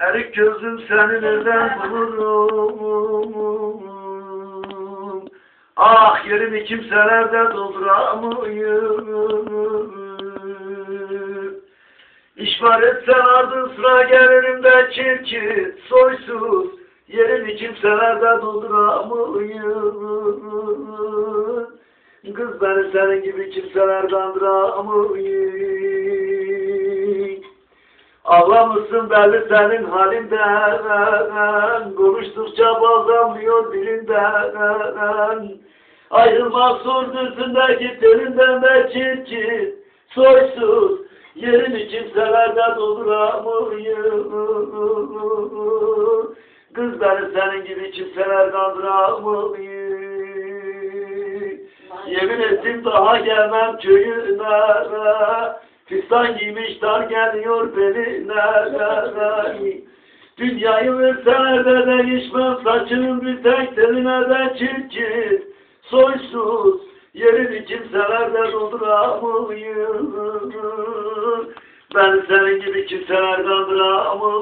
Erik gözüm seni nereden bulurum? Ah yerimi kimselerde dolduramıyorum. İşvar etsen ardın sıra gelirim de çirkin, soysuz. Yerimi kimselerde dolduramıyorum. Kız beni senin gibi kimseler kandıramıyorum. Ağlamışsın belli senin halinden Konuştukça bazamlıyor dilinden Ayrılmak zordur üstündeki telinden de çirkin. Soysuz yerini kimselerde dolduramıyor Kız beni senin gibi kimseler kandıramıyor Yemin ettim daha gelmem köyüne Fistan giymiş dar geliyor beline Dünyayı verseler de değişmem Saçının bir tek teline de çirkin Soysuz yerini kimseler de dolduramıyor Ben senin gibi kimseler kandıramıyor